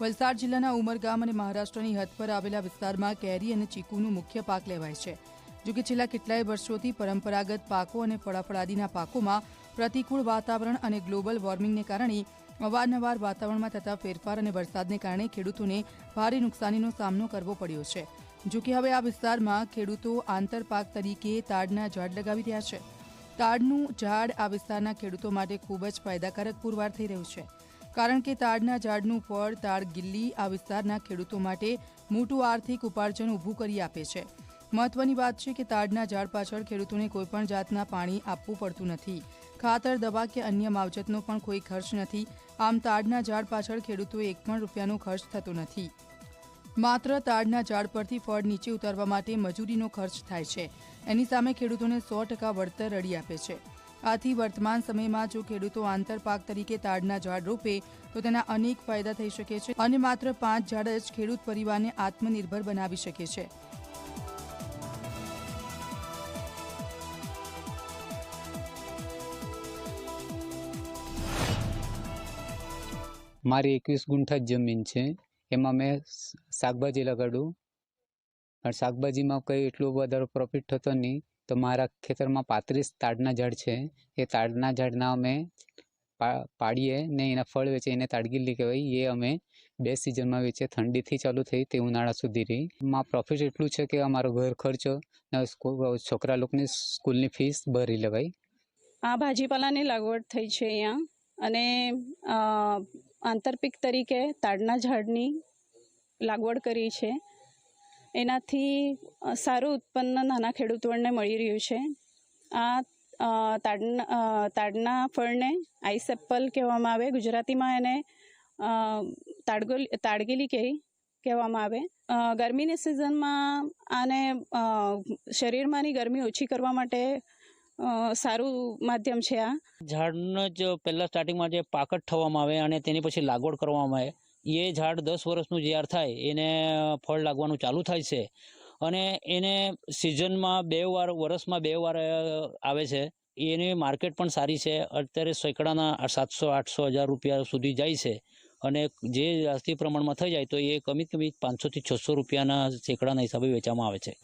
વલસાડ જિલ્લાના ઉમરગામ અને મહારાષ્ટ્રની હદ પર આવેલા વિસ્તારમાં કેરી અને ચીકુનું મુખ્ય પાક લેવાય છે. જોકે છેલ્લા કેટલાય વર્ષોથી પરંપરાગત પાકો અને ફળાફળાદીના પાકોમાં પ્રતિકૂળ વાતાવરણ અને ગ્લોબલ વોર્મિંગને કારણે અવારનવાર વાતાવરણમાં થતા ફેરફાર અને વરસાદને કારણે ખેડૂતોને ભારે નુકસાનીનો સામનો કરવો પડ્યો છે. જોકે હવે આ વિસ્તારમાં ખેડૂતો આંતરપાક તરીકે તાડના ઝાડ લગાવી રહ્યા છે. તાડનું ઝાડ આ વિસ્તારના ખેડૂતો માટે ખૂબ જ ફાયદાકારક પુરવાર થઈ રહ્યું છે. કારણ કે તાડના ઝાડનું ફળ, તાડ ગિલ્લી આ વિસ્તારના ખેડૂતો માટે મોટું આર્થિક ઉપાર્જન ઊભું કરી આપે છે. મહત્વની વાત છે કે તાડના ઝાડ પાછળ ખેડૂતોને કોઈપણ જાતના પાણી આપવું પડતું નથી. ખાતર, દવા કે અન્ય માવજતનો પણ કોઈ ખર્ચ નથી. આમ તાડના ઝાડ પાછળ ખેડૂતોએ એક પણ રૂપિયાનો ખર્ચ થતો નથી. માત્ર તાડના ઝાડ પરથી ફળ નીચે ઉતારવા માટે મજૂરીનો ખર્ચ થાય છે. એની સામે ખેડૂતોને સો ટકા વળતર રડી આપે છે. આથી વર્તમાન સમયમાં જો ખેડૂતો આંતરપાક તરીકે તાડના ઝાડ રોપે, તો તેના અનેક ફાયદા થઈ શકે છે અને માત્ર પાંચ ઝાડ જ ખેડૂત પરિવારને આત્મનિર્ભર બનાવી શકે છે. મારી એકવીસ ગુંઠા જમીન છે. એમાં મેં શાકભાજી લગાડું પણ શાકભાજીમાં કંઈ એટલો વધારે પ્રોફિટ થતો નહીં, તો મારા ખેતરમાં પાંત્રીસ તાડના ઝાડ છે. એ તાડના ઝાડના અમે પાડીએ ને એના ફળ વેચે, એને તાડગીલી કહેવાય. એ અમે બે સિઝનમાં વેચીએ ઠંડીથી ચાલુ થઈ તે ઉનાળા સુધી રહી. માં પ્રોફિટ એટલું છે કે અમારો ઘર ખર્ચો ને છોકરા લોકોની સ્કૂલની ફીસ ભરી લેવાય. આ ભાજીપાલાની લાગવડ થઈ છે અહીંયા. અને આંતરપીક તરીકે તાડના ઝાડની લાગવડ કરી છે. એનાથી સારું ઉત્પન્ન નાના ખેડૂતોને મળી રહ્યું છે. આ તાડના તાડના ફળને આઈસ એપલ કહેવામાં આવે, ગુજરાતીમાં એને તાડગોલ, તાડગીલી કહે કહેવામાં આવે. ગરમીની સિઝનમાં આને શરીરમાંની ગરમી ઓછી કરવા માટે સારું માધ્યમ છે આ. ઝાડનો જ પહેલાં સ્ટાર્ટિંગમાં જે પાકટ થવામાં આવે અને તેની પછી લાગવડ કરવામાં આવે એ ઝાડ દસ વર્ષનું જ્યાર થાય, એને ફળ લાગવાનું ચાલુ થાય છે. અને એને સિઝનમાં બે વાર, વર્ષમાં બે વાર આવે છે. એની માર્કેટ પણ સારી છે. અત્યારે સેંકડાના સાતસો, આઠસો હજાર રૂપિયા સુધી જાય છે. અને જે જાસ્તી પ્રમાણમાં થઈ જાય તો એ કમીત કમી પાંચસોથી છસો રૂપિયાના સેંકડાના હિસાબે વેચવામાં આવે છે.